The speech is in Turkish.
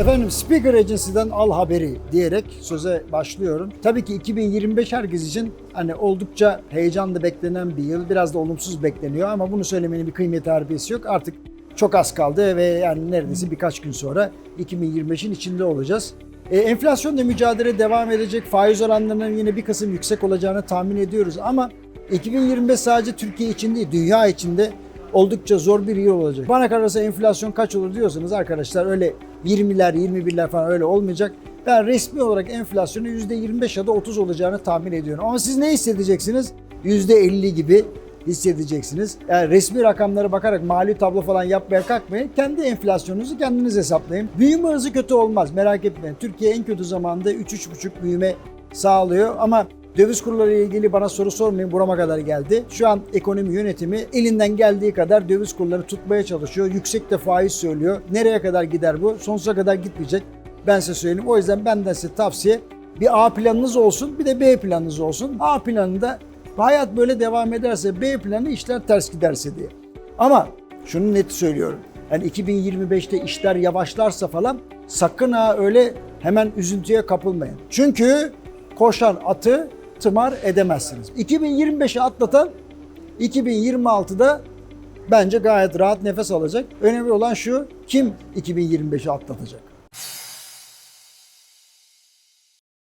Efendim Speaker Agency'den al haberi diyerek söze başlıyorum. Tabii ki 2025 herkes için hani oldukça heyecanlı beklenen bir yıl. Biraz da olumsuz bekleniyor ama bunu söylemenin bir kıymeti harbiyesi yok. Artık çok az kaldı ve yani neredeyse birkaç gün sonra 2025'in içinde olacağız. E, enflasyonla mücadele devam edecek. Faiz oranlarının yine bir kısım yüksek olacağını tahmin ediyoruz ama 2025 sadece Türkiye için değil, dünya içinde oldukça zor bir yıl olacak. Bana kalırsa enflasyon kaç olur diyorsanız arkadaşlar öyle 20'ler 21'ler falan öyle olmayacak. Ben resmi olarak enflasyonun %25 ya da 30 olacağını tahmin ediyorum. Ama siz ne hissedeceksiniz? %50 gibi hissedeceksiniz. Yani resmi rakamlara bakarak mali tablo falan yapmaya kalkmayın. Kendi enflasyonunuzu kendiniz hesaplayın. Büyüme hızı kötü olmaz merak etmeyin. Türkiye en kötü zamanda 3-3,5 büyüme sağlıyor ama Döviz kurları ile ilgili bana soru sormayın burama kadar geldi. Şu an ekonomi yönetimi elinden geldiği kadar döviz kurları tutmaya çalışıyor. Yüksek de faiz söylüyor. Nereye kadar gider bu? Sonsuza kadar gitmeyecek. Ben size söyleyeyim. O yüzden benden size tavsiye bir A planınız olsun bir de B planınız olsun. A planında hayat böyle devam ederse B planı işler ters giderse diye. Ama şunu net söylüyorum. Yani 2025'te işler yavaşlarsa falan sakın ha öyle hemen üzüntüye kapılmayın. Çünkü koşan atı tımar edemezsiniz. 2025'i atlatan 2026'da bence gayet rahat nefes alacak. Önemli olan şu kim 2025'i atlatacak?